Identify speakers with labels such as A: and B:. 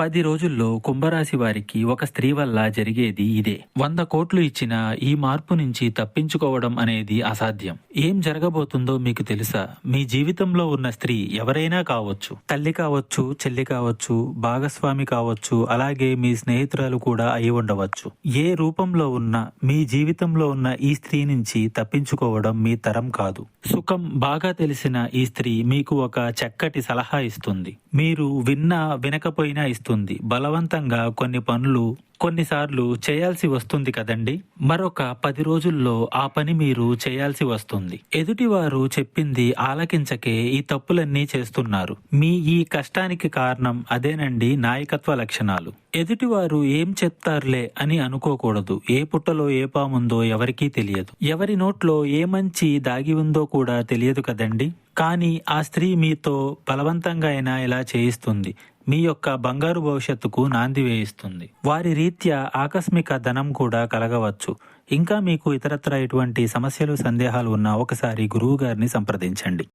A: పది రోజుల్లో కుంభరాశి వారికి ఒక స్త్రీ వల్ల జరిగేది ఇదే. వంద కోట్లు ఇచ్చిన ఈ మార్పు నుంచి తప్పించుకోవడం అనేది అసాధ్యం. ఏం జరగబోతుందో మీకు తెలుసా? మీ జీవితంలో ఉన్న స్త్రీ ఎవరైనా కావచ్చు. తల్లి కావచ్చు చెల్లి కావచ్చు భాగస్వామి కావచ్చు అలాగే మీ స్నేహితురాలు కూడా అయి ఉండవచ్చు. ఏ రూపంలో ఉన్న మీ జీవితంలో ఉన్న ఈ స్త్రీ నుంచి తప్పించుకోవడం మీ తరం కాదు. సుఖం బాగా తెలిసిన ఈ స్త్రీ మీకు ఒక చక్కటి సలహా ఇస్తుంది. మీరు విన్నా వినకపోయినా ఇస్తుంది బలవంతంగా కొన్ని పనులు కొన్నిసార్లు చేయాల్సి వస్తుంది కదండి? మరొక పది రోజుల్లో ఆ పని మీరు చేయాల్సి వస్తుంది. ఎదుటివారు చెప్పింది ఆలకించకే ఈ తప్పులన్నీ చేస్తున్నారు. మీ ఈ కష్టానికి కారణం అదేనండి నాయకత్వ లక్షణాలు. ఎదుటివారు ఏం చెప్తారులే అని అనుకోకూడదు. ఏ పుట్టలో ఏ పాముందో ఎవరికీ తెలియదు. ఎవరి నోట్లో ఏ మంచి దాగి ఉందో కూడా తెలియదు కదండి? కానీ ఆ స్త్రీ మీతో బలవంతంగా అయినా ఇలా చేయిస్తుంది. మీ యొక్క బంగారు భవిష్యత్తుకు నాంది వేయిస్తుంది. వారి రీత్యా ఆకస్మిక ధనం కూడా కలగవచ్చు. ఇంకా మీకు ఇతరత్ర ఎటువంటి సమస్యలు సందేహాలు ఉన్నా ఒకసారి గురువు గారిని సంప్రదించండి.